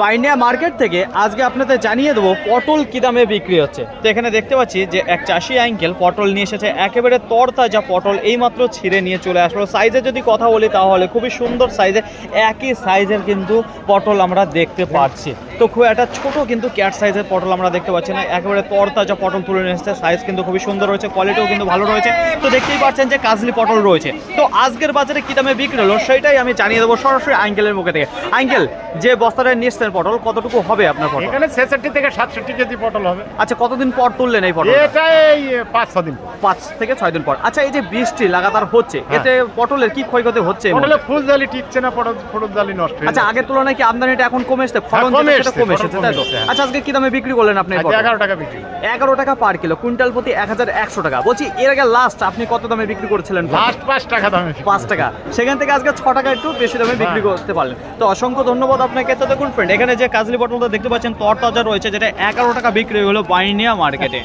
বাইনিয়া market থেকে আজকে আপনাদের জানিয়ে দেবো পটল কী দামে বিক্রি হচ্ছে। তো এখানে দেখতে পাচ্ছি যে এক চাষি আঙ্কেল পটল নিয়ে এসেছে, একেবারে তরতাজা পটল, এইমাত্র ছিঁড়ে নিয়ে চলে আসলো। সাইজে যদি কথা বলি তাহলে খুবই সুন্দর সাইজে, একই সাইজের কিন্তু পটল আমরা দেখতে পাচ্ছি। তো খুব একটা ছোট কিন্তু ক্যাট সাইজের পটল আমরা দেখতে পাচ্ছি না। একেবারে তরতাজা পটল তুলে নিয়ে এসেছে। সাইজ কিন্তু খুবই সুন্দর রয়েছে কোয়ালিটিও কিন্তু ভালো রয়েছে। তো দেখতেই পাচ্ছেন যে কাজলি পটল রয়েছে। তো আজকের বাজারে কী দামে বিক্রি হলো সেটাই আমি জানিয়ে দেবো সরাসরি আঙ্কেলের মুখে থেকে। আঙ্কেল যে বস্তাটা নিয়ে পটল কতটুকু হবে আপনার পটল? এখানে ছেষট্টি থেকে সাতষট্টি কেজি পটল হবে। আচ্ছা কতদিন পর তুললেন এই পটল এটা এই পাঁচ ছ দিন পাঁচ থেকে ছয় দিন পর। আচ্ছা এই যে বৃষ্টি লাগাতার হচ্ছে হ্যাঁ। এতে পটলের কি ক্ষয়ক্ষতি হচ্ছে পটলে ফুল জালি টিকছে না পটল ফুল জালি নষ্ট আচ্ছা আগের তুলনায় কি আমদানিটা এখন কমে এসছে? ফলন এসছে, কমে এসেছে তাই তো। আচ্ছা আজকে কি দামে বিক্রি করলেন আপনি? এগারো টাকা বিক্রি। এগারো টাকা পার কিলো কুইন্টাল প্রতি এক হাজার একশো টাকা। বলছি এর আগে লাস্ট আপনি কত দামে বিক্রি করেছিলেন লাস্ট পাঁচ টাকা দামে পাঁচ টাকা। সেখান থেকে আজকে ছ টাকা একটু বেশি দামে বিক্রি হ্যাঁ। করতে পারলেন। তো অসংখ্য ধন্যবাদ আপনাকে। তো দেখুন ফ্রেন্ড এখানে যে কাজলি বটলটা দেখতে পাচ্ছেন তরতাজা রয়েছে যেটা এগারো টাকা বিক্রি হলো বাইনিয়া মার্কেটে